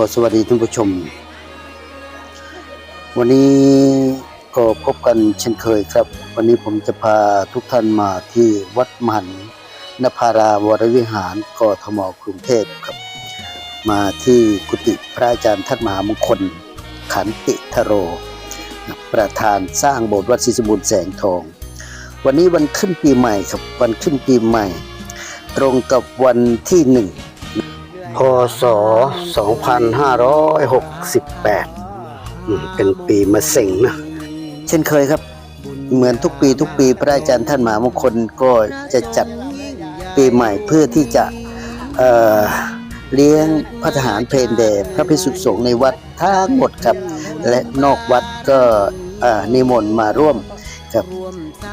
ขอสวัสดีท่านผู้ชม วันนี้ก็พบกันเช่นเคยครับ วันนี้ผมจะพาทุกท่านมาที่วัดมหันนภาราวรวิหารกทมกรุงเทพครับ มาที่กุฏิพระอาจารย์ท่านมหามงคล ขันติทโร ประธานสร้างโบสถ์วัดศรีสมบูรณ์แสงทอง วันนี้วันขึ้นปีใหม่ครับวันขึ้นปีใหม่ ตรงกับวันที่หนึ่ง พศ 2568 เป็นปีมะเส็งนะ เช่นเคยครับ เหมือนทุกปีทุกปีพระอาจารย์ท่านมหามงคลก็จะจัดปีใหม่เพื่อที่จะเเลี้ยงพระทหารเพลนแด่พระภิกษุสงฆ์ในวัดทั้งหมดครับ และนอกวัดก็นิมนต์มาร่วมกับ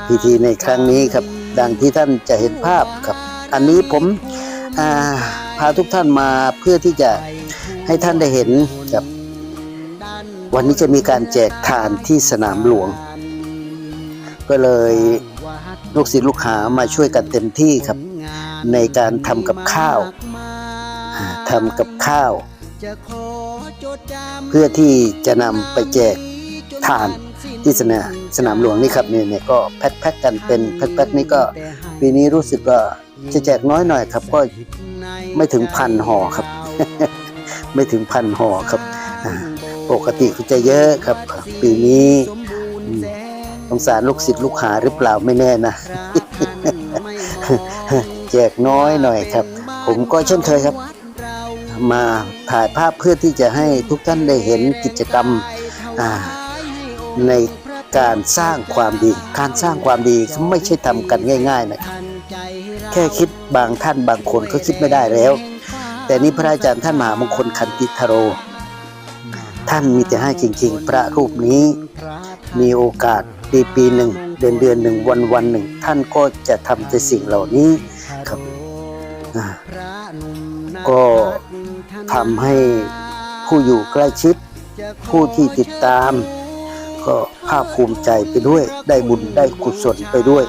พิธีในครั้งนี้ครับ ดังที่ท่านจะเห็นภาพครับ อันนี้ผมอ่า พาทุกท่านมาเพื่อที่จะให้ท่านได้เห็นครับวันนี้จะมีการแจกทานที่สนามหลวง ก็เลยลูกศิษย์ลูกหามาช่วยกันเต็มที่ครับ ในการทำกับข้าวอ่าทำกับข้าว เพื่อที่จะนำไปแจกทานที่สนามสนามหลวงนี่ครับเนี่ยเนี่ยก็แพ็คแพ็คกันเป็นแพ็คแพ็คนี่ก็ปีนี้รู้สึกว่าจะแจกน้อยหน่อยครับก็ ไม่ถึงพันห่อครับ ไม่ถึงพันห่อครับอ่าปกติก็จะเยอะครับ ปีนี้อืมสงสารลูกศิษย์ลูกหาหรือเปล่าไม่แน่นะ แจกน้อยหน่อยครับ ผมก็เช่นเคยครับ มาถ่ายภาพเพื่อที่จะให้ทุกท่านได้เห็นกิจกรรมอ่าในการสร้างความดี การสร้างความดีไม่ใช่ทำกันง่าย ๆ นะครับแค่คิดบางท่านบางคนก็คิดไม่ได้แล้ว แต่นี่พระอาจารย์ท่านมหามงคลคันติทโร ท่านมีแต่ให้จริง ๆ พระรูปนี้มีโอกาสปีปีหนึ่งเดือนเดือนหนึ่งวันวันหนึ่ง ท่านก็จะทำแต่สิ่งเหล่านี้ครับก็ทำให้ผู้อยู่ใกล้ชิด ผู้ที่ติดตาม ก็ภาคภูมิใจไปด้วย ได้บุญได้กุศลไปด้วย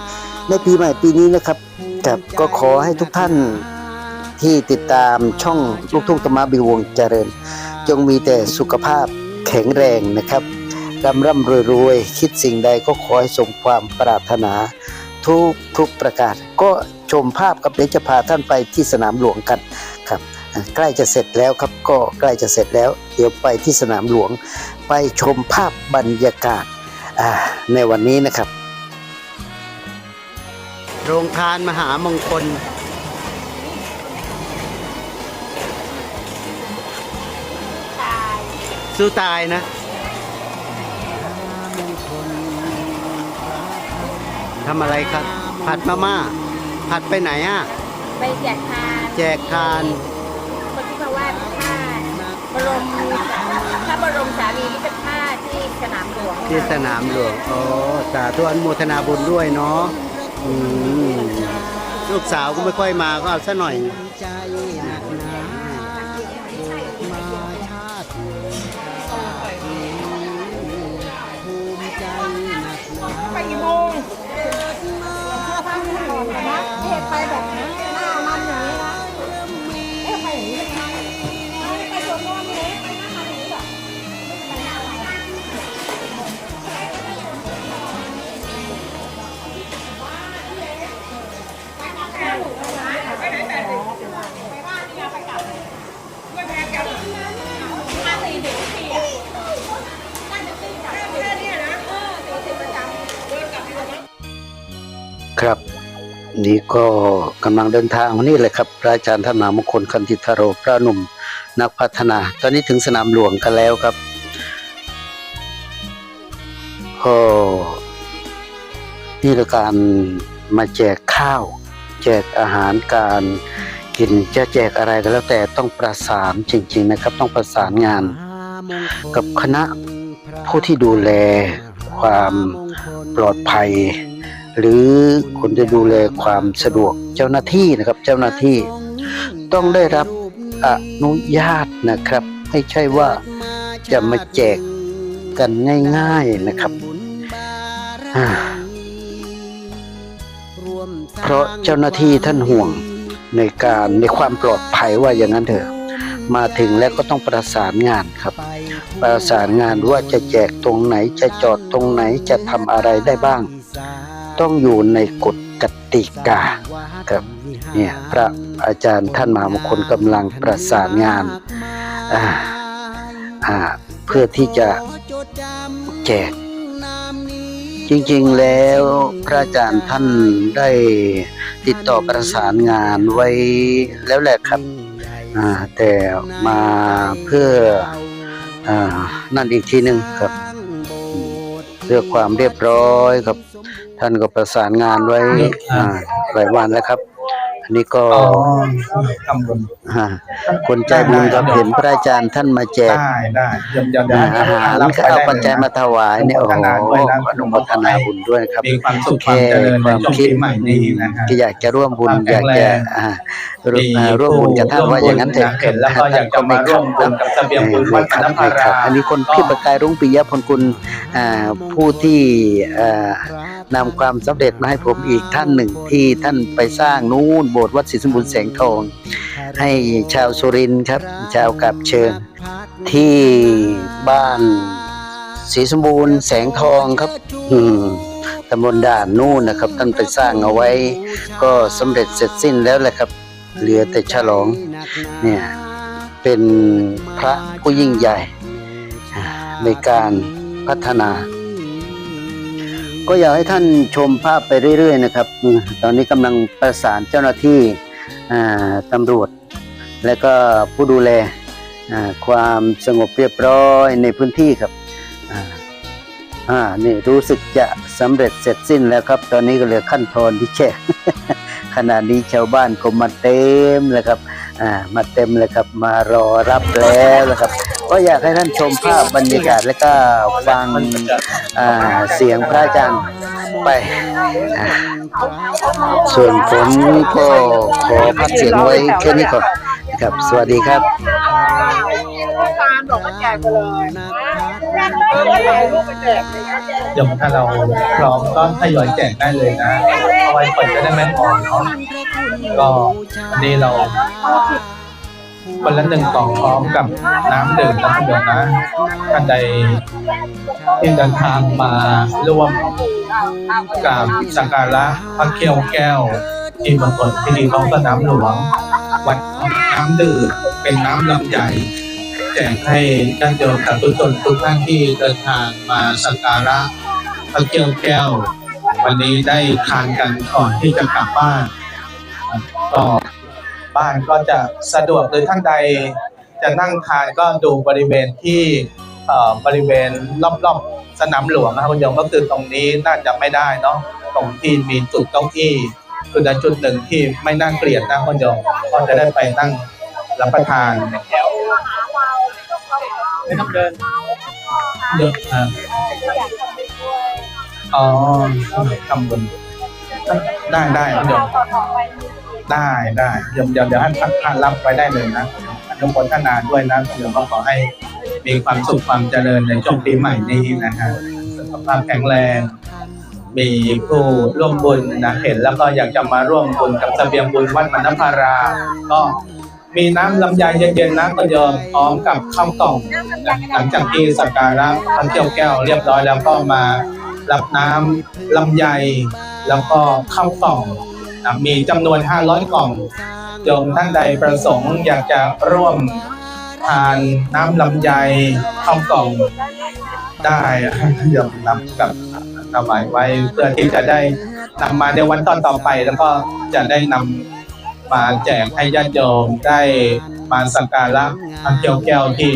ในปีใหม่ปีนี้นะครับ กับก็ขอให้ทุกท่านที่ติดตามช่องลูกทุ่งธรรมบิวงเจริญ จงมีแต่สุขภาพแข็งแรงนะครับร่ำร่ำรวยรวยคิดสิ่งใดก็ขอให้สมความปรารถนา ทุกทุกประการก็ชมภาพกับเดี๋ยวจะพาท่านไปที่สนามหลวงกันครับ ใกล้จะเสร็จแล้วครับก็ใกล้จะเสร็จแล้ว เดี๋ยวไปที่สนามหลวง ไปชมภาพบรรยากาศในวันนี้นะครับ โรงทานมหามงคล สู้ตายนะ ทำอะไรครับ ผัดมาม่า ผัดไปไหนอะ ไปแจกทาน แจกทาน คนที่มาไหว้พระบรมพระบรมสารีริกธาตุที่สนามหลวงที่สนามหลวง โอ้สาธุอนุโมทนาบุญด้วยเนาะอืม ลูกสาวก็ไม่ค่อยมาก็เอาซะหน่อย นี่ก็กำลังเดินทางนี่เลยครับพระอาจารย์ท่านามงคลคันธิทโรพระนุ่มนักพัฒนา ตอนนี้ถึงสนามหลวงกันแล้วครับก็นี่คือการมาแจกข้าว แจกอาหารการกินจะแจกอะไรก็แล้วแต่ต้องประสานจริง ๆ นะครับ ต้องประสานงาน กับคณะผู้ที่ดูแลความปลอดภัย หรือคนที่ดูแลความสะดวกเจ้าหน้าที่นะครับเจ้าหน้าที่ ต้องได้รับอนุญาตนะครับ ไม่ใช่ว่าจะมาแจกกันง่าย ๆนะครับ เพราะเจ้าหน้าที่ท่านห่วงในการในความปลอดภัยว่าอย่างนั้นเถอะ มาถึงแล้วก็ต้องประสานงานครับ ประสานงานว่าจะแจกตรงไหนจะจอดตรงไหนจะทำอะไรได้บ้าง ต้องอยู่ในกฎกติกาครับเนี่ยพระอาจารย์ท่านมหามงคลกำลังประสานงานอ่าเพื่อที่จะแจกจริงๆแล้วพระอาจารย์ท่านได้ติดต่อประสานงานไว้แล้วแหละครับอ่าแต่มาเพื่ออ่านั่นอีกทีหนึ่งครับเพื่อความเรียบร้อยครับ ท่านก็ประสานงานไว้อ่าหลายวันแล้วครับ อันนี้ก็อ๋อทำบุญ อ่าคนใจบุญครับเห็นพระอาจารย์ท่านมาแจกได้ได้เดี๋ยวเดี๋ยวเดี๋ยวอาหารรับไปเอาได้ปัจจัยมาถวายเนี่ยอโอ้นุโหโมทนาด้วยนะอนุโมทนาบุญด้วยครับมีความสุขความเจริญในช่วงปีใหม่นี้นะฮะก็อยากจะร่วมบุญความอแข็ยากงแรจะงอ่าร่วมอ่าร่วมบุญกับท่านว่าอย่างนั้นเถอะเห็นแล้วก็อยากจะมาร่วมบุญกับเสบียงบุญวัดพนภาครารับอันนี้คนพี่ประกายรุ่งปิยพลกุลอ่าผู้ที่อ่านำความสำเร็จมาให้ผมอีกท่านหนึ่งที่ท่านไปสร้างนู่นโบสถ์วัดศรีสมบูรณ์แสงทองให้ชาวสุรินครับ ชาวกับเชิญที่บ้านศรีสมบูรณ์แสงทองครับ อืมตำบลด่านนู่นนะครับ ท่านไปสร้างเอาไว้ ก็สำเร็จเสร็จสิ้นแล้วแหละครับ เหลือแต่ฉลอง เนี่ย เป็นพระผู้ยิ่งใหญ่ ในการพัฒนา ก็อยากให้ท่านชมภาพไปเรื่อย ๆ นะครับ ตอนนี้กำลังประสานเจ้าหน้าที่ตำรวจ และก็ผู้ดูแลความสงบเรียบร้อยในพื้นที่ครับอ่านี่รู้สึกจะสำเร็จเสร็จสิ้นแล้วครับ ตอนนี้ก็เหลือขั้นตอนที่แช่ขณะนี้ชาวบ้านก็มาเต็มเลยครับอ่ามาเต็มเลยครับมารอรับแล้วนะครับ ก็อยากให้ท่านชมภาพบรรยากาศและก็ฟังอ่าเสียงพระอาจารย์ไป ส่วนผมก็ขอพักเสียงไว้แค่นี้ก่อน ครับ สวัสดีครับการบอกว่าแจกไปเลยเอาไปถ่ายรูปไปแจกยนะเดี๋ยวถ้าเราพร้อมก็ทยอยแจกได้เลยนะเอาไว้เปิดจะได้ไม่พอเนาะก็วันนี้เราคนละหนึ่งกล่องพร้อมกับน้ำดื่มนะท่านผู้ชมนะท่านใดที่เดินทางมาร่วมกับสักการะพระเคียวแก้ว ที่มณฑลพิธีท้องสนามหลวงวัดน้ำดื่มเป็นน้ำลำใหญ่แจกให้ญาติโยมกับทุกคนทุกท่านที่เดินทางมาสักการะพระเกียวแก้ว วันนี้ได้ทานกันก่อนที่จะกลับบ้านก็บ้านก็จะสะดวกหรือท่านใดจะนั่งทานก็ดูบริเวณที่เอ่อบริเวณรอบๆสนามหลวงนะครับคุณโยมก็คือตรงนี้น่าจะไม่ได้เนาะตรงที่มีจุดเก้าอี้ จุดใดจุดหนึ่งที่ไม่น่าเกลียดนะคุณโยมก็จะได้ไปนั่งรับประทานไม่ต้องเดินเยอะอะอ๋อทำบุญได้ได้คุณโยมได้ได้เดี๋ยวเดี๋ยวเดี๋ยวให้ท่านท่านรับไว้ได้เลยนะอนุโมทนาด้วยนะคุณโยมก็ขอให้มีความสุขความเจริญในช่วงปีใหม่นี้นะฮะสุขภาพแข็งแรง มีผู้ร่วมบุญนะเห็นแล้วก็อยากจะมาร่วมบุญกับเสบียงบุญวัดมณพารา ก็มีน้ำลำไยเย็นๆนะคุณโยมพร้อมกับข้าวกล่องหลังจากที่สักการะพระเจ้าแก้วเรียบร้อยแล้วก็มารับน้ำลำไย แล้วก็ข้าวกล่องนะมีจำนวน 500 กล่องโยมท่านใดประสงค์อยากจะร่วมทานน้ำลำไยข้าวกล่องได้โยมนำกับ ถวายไว้เพื่อที่จะได้นำมาในวันต่อต่อไป แล้วก็จะได้นำมาแจกให้ญาติโยมได้มาสักการะพระเจ้าแก้วที่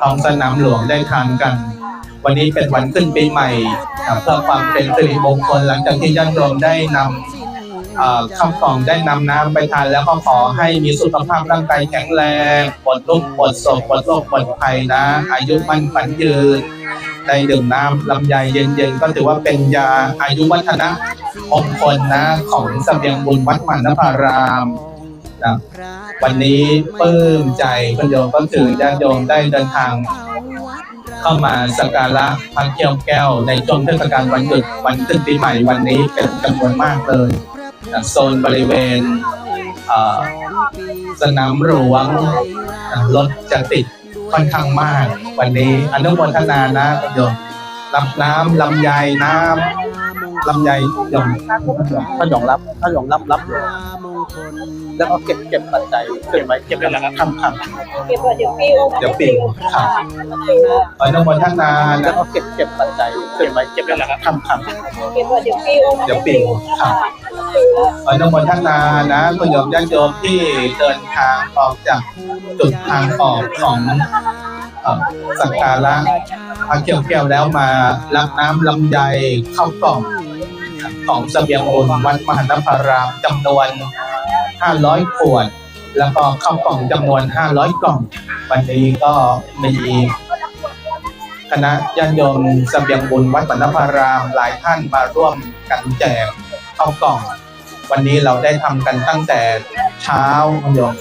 ท้องสนามหลวงได้ทานกัน วันนี้เป็นวันขึ้นปีใหม่เพื่อความเป็นสิริมงคลหลังจากที่ญาติโยมได้นำ เอ่อข้าวกล่องได้นำน้ำไปทานแล้วก็ขอให้มีสุขภาพร่างกายแข็งแรงปลดทุกข์ปลดโศกปลดโรคปลดภัยนะ อายุมั่นขวัญยืนได้ดื่มน้ำลำไยเย็นๆ ก็ถือว่าเป็นยาอายุวัฒนะมงคลนะของเสบียงบุญวัดมันนภารามนะวันนี้ปลื้มใจคุณโยมก็คือญาติโยมได้เดินทาง เข้ามาสักการะพระเกี้ยวแก้วในช่วงเทศกาลวันหยุดวันขึ้นปีใหม่วันนี้เป็นจำนวนมากเลย โซนบริเวณเอ่อสนามหลวงรถจะติดค่อนข้างมาก วันนี้อนุโมทนานะโยมรับน้ำลำไยน้ำลำไยโยมพระหยงรับพระหยงรับรับเลยแล้วก็เก็บเก็บปัจจัยขึ้นไว้เก็บแล้วครับครับครับเก็บไว้เดี๋ยวปิ้วเดี๋ยวปิวครับอนุโมทนาแล้วก็เก็บเก็บปัจจัยขึ้นไว้เก็บแล้วครับครับครับเก็บไว้เดี๋ยวปิ้วเดี๋ยวปิวครับ อนุโมทนานะคุณโยมญาติโยมที่เดินทางออกจากจุดทางออกของสักการะพระเกี่ยวแก้วแล้วมารับน้ำลำไยเข้ากล่องของเสบียงบุญวัดมหานพารามจำนวน 500 ขวด แล้วก็เข้ากล่องจำนวน 500 กล่อง วันนี้ก็มีคณะญาติโยมเสบียงบุญวัดมหานพารามหลายท่านมาร่วมกันแจกเข้ากล่อง วันนี้เราได้ทำกันตั้งแต่เช้าคุณโยม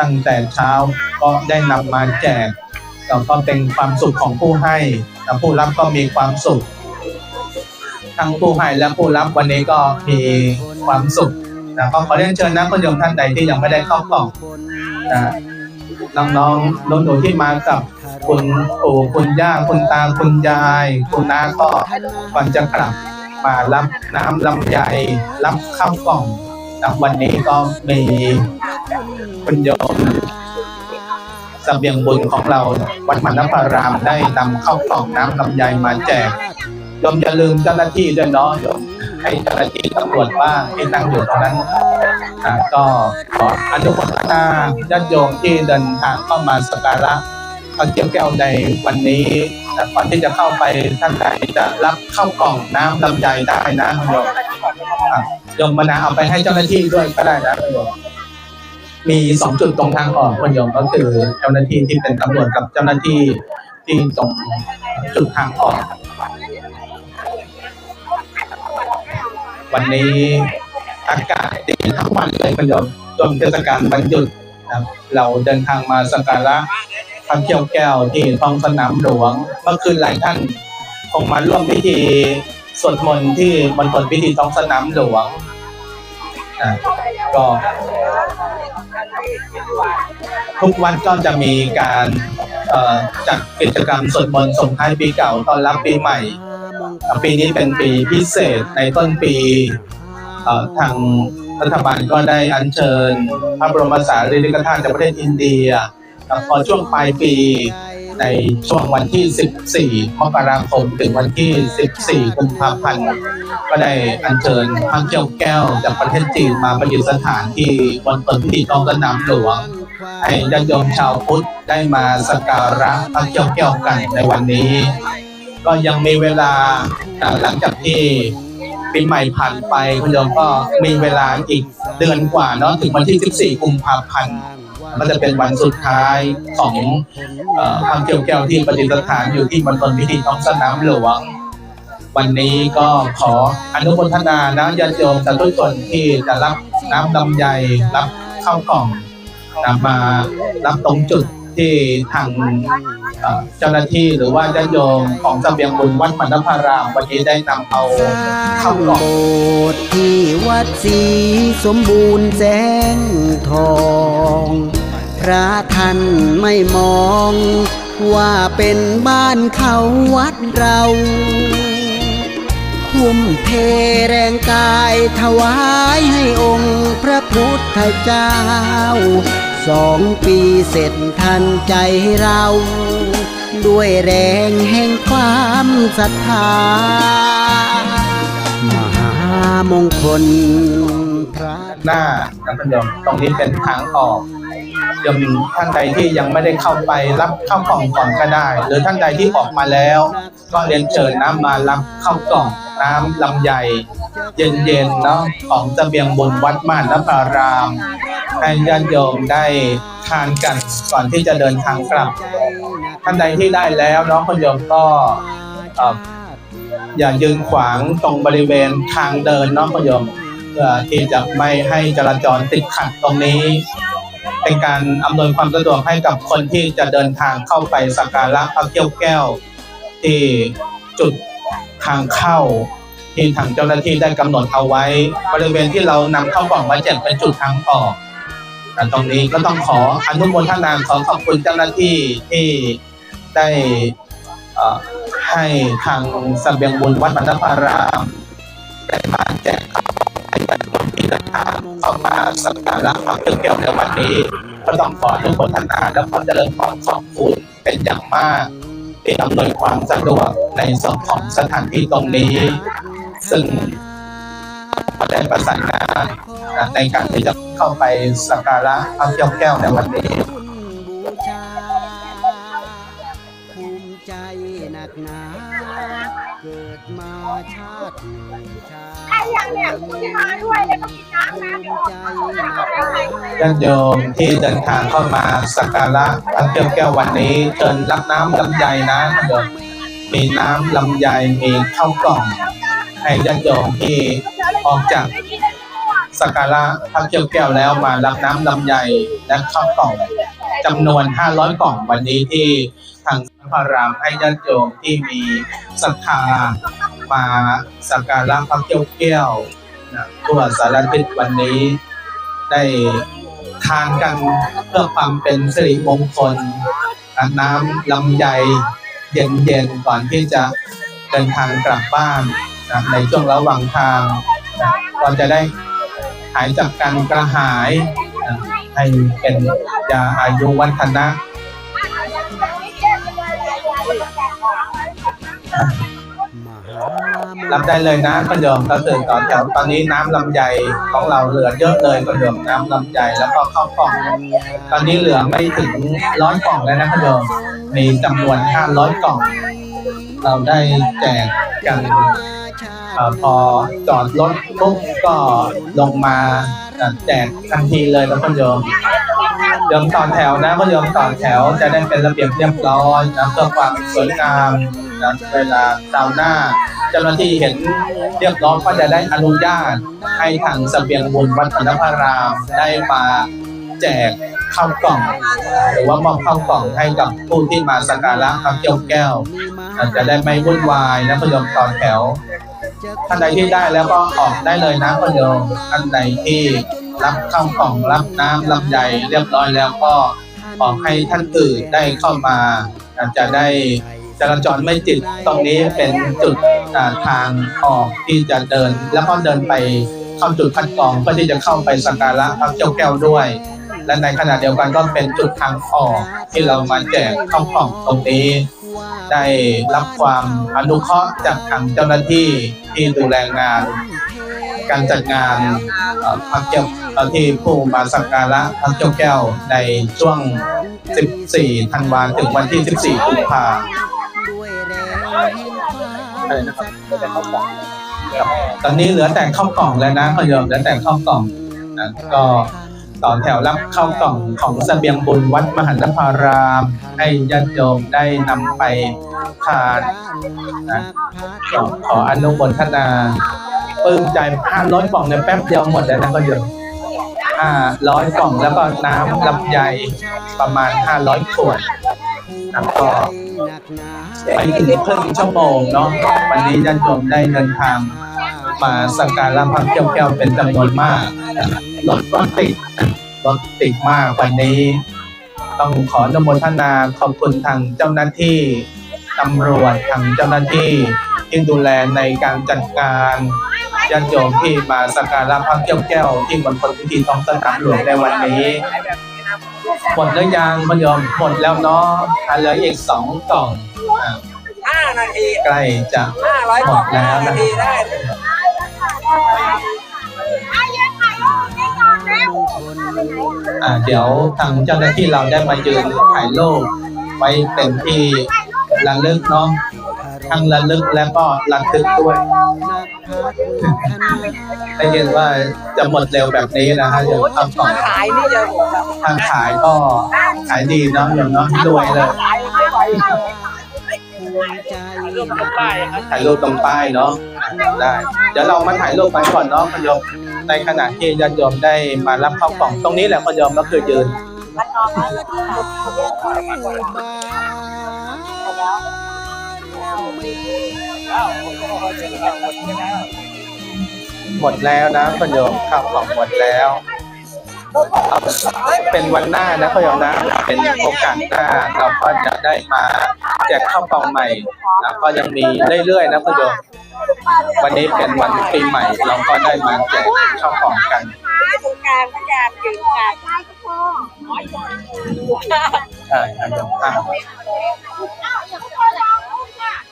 ตั้งแต่เช้าก็ได้นำมาแจกแล้วก็เป็นความสุขของผู้ให้และผู้รับก็มีความสุข ทั้งผู้ให้และผู้รับวันนี้ก็มีความสุขนะก็ขอเรียนเชิญนะคุณโยมท่านใดที่ยังไม่ได้เข้ากล่องนะน้องๆน้องๆที่มากับคุณปู่คุณย่าคุณตาคุณยาย คุณน้าก็ก่อนจะกลับ มารับน้ำลำไยรับข้าวกล่องนะวันนี้ก็มีคุณโยมเบียงบุญของเราวัดมันนพารามได้นำข้าวกล่องน้ำลำไยมาแจกโยมอย่าลืมเจ้าหน้าที่ด้วยเนาะโยมให้เจ้าหน้าที่ตำรวจบ้างที่นั่งอยู่ตรงนั้นก็ขออนุโมทนาญาติโยมที่เดินทางเข้ามาสักการะ พระเกี่ยวแก้วในวันนี้แต่ก่อนที่จะเข้าไปท่านใดจะรับเข้ากล่องน้ำลำไยได้นะโยมโยมมนาเอาไปให้เจ้าหน้าที่ด้วยก็ได้นะโยมมีสองจุดตรงทางออกคุณโยมก็คือเจ้าหน้าที่ที่เป็นตำรวจกับเจ้าหน้าที่ที่ตรงจุดทางออก วันนี้อากาศดีทั้งวันเลยคุณโยมช่วงเทศกาลวันหยุดนะครับเราเดินทางมาสักการะ พระเกี่ยวแก้วที่ท้องสนามหลวงเมื่อคืนหลายท่านคงมาร่วมพิธีสวดมนต์ที่มณฑลพิธีท้องสนามหลวงอะก็ทุกวันก็จะมีการจัดกิจกรรมสวดมนต์ส่งท้ายปีเก่าต้อนรับปีใหม่ ปีนี้เป็นปีพิเศษในต้นปีทางรัฐบาลก็ได้อัญเชิญ พระบรมสารีริกธาตุจากประเทศอินเดีย เอ่อพอช่วงปลายปีในช่วงวันที่ 14 มกราคม ถึงวันที่ 14 กุมภาพันธ์ ก็ได้อัญเชิญพระเจ้าแก้วจากประเทศจีนมาประดิษฐานที่บนต้นพิธีท้องสนามหลวง ให้ญาติโยมชาวพุทธได้มาสักการะพระเจ้าแก้วกันในวันนี้ ก็ยังมีเวลาอ่าหลังจากที่ปีใหม่ผ่านไปคุณโยมก็มีเวลาอีกเดือนกว่าเนาะถึงวันที่ 14 กุมภาพันธ์ มันจะเป็นวันสุดท้ายของเอ่อพระเกี่ยวแก้วที่ประดิษฐานอยู่ที่มณฑลพิธีท้องสนามหลวง วันนี้ก็ขออนุโมทนานะญาติโยมแต่ทุกคนที่จะรับน้ำลำไยรับข้าวกล่องนำมารับตรงจุด ที่ทางเจ้าหน้าที่หรือว่าญาติโยมของเบียงบุญวัดมันนพารามวันนี้ได้นำเอาเข้ากล่องโบสถ์ที่วัดศีสมบูรณ์แสงทอง พระท่านไม่มอง ว่าเป็นบ้านเขาวัดเราทุ่มเทแรงกายถวายให้องค์พระพุทธเจ้า สองปีเสร็จทันใจเรา ด้วยแรงแห่งความศรัทธามหามงคลพระหน้านะคุณโยมตรงนี้เป็นทางออก โยมท่านใดที่ยังไม่ได้เข้าไปรับเข้ากล่องก่อนก็ได้ หรือท่านใดที่ออกมาแล้ว ก็เรียนเชิญน้ำมารับเข้ากล่องน้ำลำไยเย็นๆเนาะของเสบียงบุญวัดม่านนภารามให้ญาติโยมได้ทานกันก่อนที่จะเดินทางกลับ ท่านใดที่ได้แล้วเนาะคุณโยมก็เอ่ออย่ายืนขวางตรงบริเวณทางเดินเนาะคุณโยมเพื่อที่จะไม่ให้จราจรติดขัดตรงนี้ เป็นการอำนวยความสะดวกให้กับคนที่จะเดินทางเข้าไปสักการะพระเกี้ยวแก้ว ที่จุดทางเข้า ที่ทางเจ้าหน้าที่ได้กำหนดเอาไว้ บริเวณที่เรานำเข้ากล่องมาแจกเป็นจุดทางออกอ่ตรงนี้ก็ต้องขออนุโมทนาขอขอบคุณเจ้าหน้าที่ที่ได้ให้ทางสเบียงบุญวัดบรรพารามได้มาแจกให้กับ คนที่เดินทางเข้ามาสักการะความเกี่ยวในวันนี้ก็ต้องขออนุโมทนาและขอเจริญพรขอบคุณเป็นอย่างมาก ที่อำนวยความสะดวกในส่วนของสถานที่ตรงนี้ ซึ่งก็ได้ประสานงานในการที่จะเข้าไปสักการะพระเจ้าแก้วในวันนี้ภูมิใจหนักหนาเกิดมาชาติ เนี่ยมาด้วยแล้วก็กินน้ำนะเดี๋ยวออกมาญาติโยมที่เดินทางเข้ามาสักการะพระเจ้าแก้ววันนี้เชิญรับน้ำลำไยนะญาติโยมมีน้ำลำไยมีข้าวกล่อง ให้ญาติโยมที่ออกจากสักการะพระเจ้าแก้วแล้วมารับน้ำลำไยและข้าวกล่องจำนวน 500 กล่องวันนี้ที่ ทางพระรามให้ญาติโยมที่มีศรัทธามาสักการะพระเจ้าแก้วนะทั่วสารทิศวันนี้ได้ทานกันเพื่อความเป็นสิริมงคลน้ำลำไยเย็นๆก่อนที่จะเดินทางกลับบ้านนะในช่วงระหว่างทางนะก็จะได้หายจากการกระหายนะให้เป็นยาอายุวัฒนะ รับได้เลยนะคุณโยมก็คือตอนแถวตอนนี้น้ำลำไยของเราเหลือเยอะเลยคุณโยมน้ำลำไยแล้วก็ข้าวกล่อง ตอนนี้เหลือไม่ถึงร้อยกล่องแล้วนะคุณโยมมีจำนวน500กล่อง เราได้แจกกันพอจอดรถปุ๊บก็ลงมาแจกทันทีเลยนะคุณโยมโยมต่อแถวนะคุณโยมต่อแถวจะได้เป็นระเบียบเรียบร้อยนะเพื่อความสวยงาม นะเวลาคราวน้าเจ้าหน้าที่เห็นเรียบร้อยก็จะได้อนุญาตให้ทางเสบียงบุญวัดพนพารามได้มาแจกข้าวกล่อง หรือว่ามอบข้าวกล่องให้กับผู้ที่มาสักการะพระเจ้าแก้วจะได้ไม่วุ่นวายนะพยมต่อแถวท่านใดที่ได้แล้วก็ออกได้เลยนะพยมท่านใดที่รับข้าวกล่องรับน้ำลำไยเรียบร้อยแล้วก็ออกให้ท่านอื่นได้เข้ามาอาจจะได้ จราจรไม่ติดตรงนี้เป็นจุดทางออกที่จะเดิน แล้วก็เดินไปเข้าจุดคัดกรองเพื่อที่จะเข้าไปสักการะพระเจ้าแก้วด้วย และในขณะเดียวกันก็เป็นจุดทางออกที่เรามาแจกข้าวกล่องตรงนี้ ได้รับความอนุเคราะห์จากทางเจ้าหน้าที่ที่ดูแลงาน การจัดงานพระเจ้าที่ผู้มาสักการะพระเจ้าแก้วในช่วง 14 ธันวาถึงวันที่ 14 กุมภาด้วย แรงแห่งความศรัทธาตอนนี้เหลือแต่ข้าวกล่องแล้วนะคุณโยมเหลือแต่ข้าวกล่องนะก็ต่อแถวรับข้าวกล่องของเสบียงบุญวัดมหันตพาราม ให้ญาติโยมได้นำไปทานนะขออนุโมทนาปลื้มใจ500กล่องเนี่ยแป๊บเดียวหมดแล้วนะคุณโยม500กล่องแล้วก็น้ำลำไยประมาณ500ขวดแล้วก็ ไปถึงครึ่งชั่วโมงเนาะวันนี้ญาติโยมได้เดินทางมาสักการะพระเจ้าแก้วเป็นจำนวนมากรถก็ติดรถติดมากวันนี้ ต้องขออนุโมทนาขอบคุณทางเจ้าหน้าที่ตำรวจทางเจ้าหน้าที่ที่ดูแลในการจัดการญาติโยมที่มาสักการะพระเจ้าแก้วที่มณฑลพิธีท้องสนามหลวงในวันนี้ หมดหรือยังพยอมหมดแล้วเนาะอะเหลืออีกสองกล่องอะห้านาทีใกล้จะห้าร้อยหมกล่อดงแล้วห้านานะทีได้อะเดี๋ยวทางเจ้าหน้าที่เราได้มายืนถ่ายรูปไว้เป็นที่ ระลึกเนาะทั้งระลึกและก็ระทึกด้วยได้ยินว่าจะหมดเร็วแบบนี้นะฮะเดี๋ยวทำก่อขายนี่จะหมดแล้วทางขายก็ขายดีเนาะเดี๋ยวเนาะรวยเลยขายไม่ไหวรูปป้ายถ่ายรูปตรงป้ายเนาะได้ เดี๋ยวเรามาถ่ายรูปไปก่อนเนาะคุณโยมในขณะที่ญาติโยมได้มารับข้าวกล่องตรงนี้แหละคุณโยมก็คือยืน หมดแล้วนะคุณโยมข้าวของหมดแล้ว เป็นวันหน้านะคุณโยมนะ เป็นโอกาสหน้าเราก็จะได้มาแจกข้าวกล่องใหม่นะก็ยังมีเรื่อยๆนะคุณโยมวันนี้เป็นวันปีใหม่ เราก็ได้มาแจกข้าวกล่องกันตรงกลางพยายรูปกันค่ะได้โยมยืนเล่นทะลุกาเล่น ได้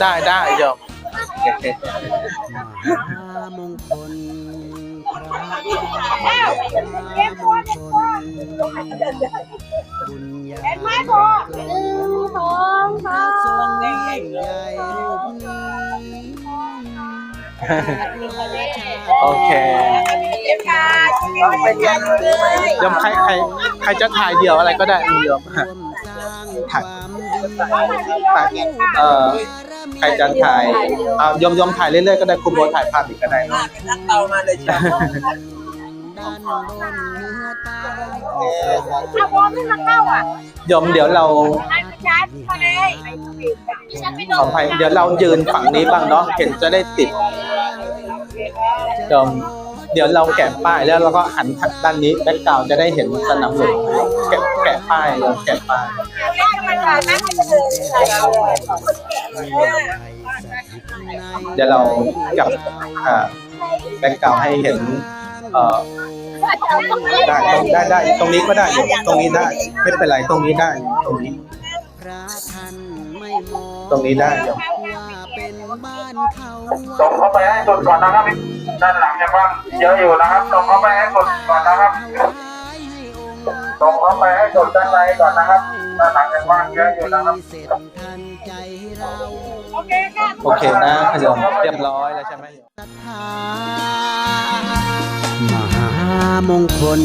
ได้ได้โยมมหามงคลพระมหามงคล บุญญาเห็นไหมพอหนึ่งสองสาทรงมยิ่งใหญ่รูปโอเคเดี๋ยวค่ะเป็นยังเลยโยมใครใครใครจะถ่ายเดี่ยวอะไรก็ได้โยมร่วมสร้างความดีถ่ายเอ่อใครจะถ่ายเอาโยมโยมถ่ายเรื่อยๆก็ได้คุณโบถ่ายภาพอีกก็ได้เนะตั้งเตามาเลยจ้ะ ด้านบนเนื้อตาถ้าพอไม่มาเข้าอะยมเดี๋ยวเราห้ประชาชนเลยฉันไม่โดขออภัยเดี๋ยวเรายืนฝั่งนี้บ้างเนาะเห็นจะได้ติดยมเดี๋ยวเราแกะป้ายแล้วเราก็หันด้านนี้แบ็คกราวจะได้เห็นสนามหลวงแกะแกะป้ายโยมแกะป้ายเดี๋ยวเราจับแบ็คกราวให้เห็น เอ่อได้ได้ได้ตรงนี้ก็ได้โยมตรงนี้ได้ไม่เป็นไรตรงนี้ได้ตรงนี้ พระท่านไม่มองตรงนี้ได้โยมว่าเป็นบ้านเขาส่งเข้าไปให้สุดก่อนนะครับด้านหลังยังว่างเยอะอยู่นะครับส่งเข้าไปให้สุดก่อนนะครับถวายให้องค์ส่งเข้าไปให้สุดด้านในก่อนนะครับด้านหลังยังว่างเยอะอยู่นะครับเสร็จทันใจเราโอเคค่ะโอเคนะโยมเรียบร้อยแล้วใช่ไหมโยมศรัทธามหามงคล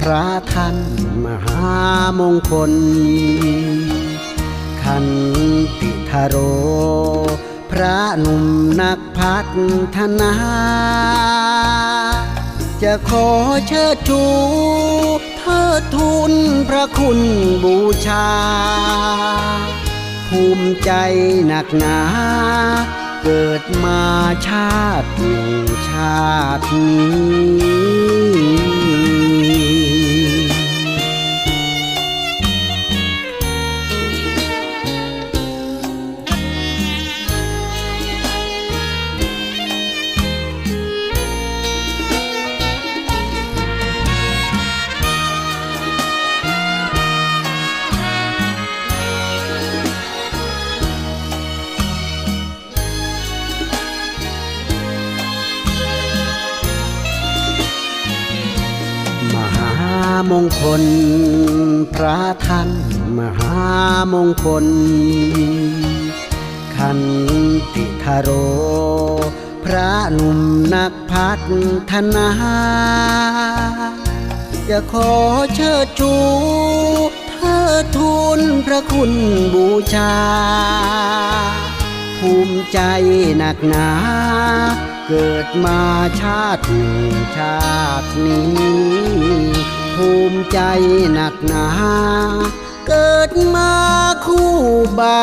พระท่านมหามงคล ขันติทโร พระหนุ่มนักพัฒนา จะขอเชิดชูเทิดทูนพระคุณบูชา ภูมิใจหนักหนา เกิดมาชาติหนึ่งชาตินี้ มงคล พระท่านมหามงคลขันติทโร พระหนุ่มนักพัฒนาจะขอเชิดชูเทิดทูนพระคุณบูชา ภูมิใจหนักหนาเกิดมาชาติหนึ่งชาตินี้ ภูมิใจหนักหนา เกิดมาคู่บา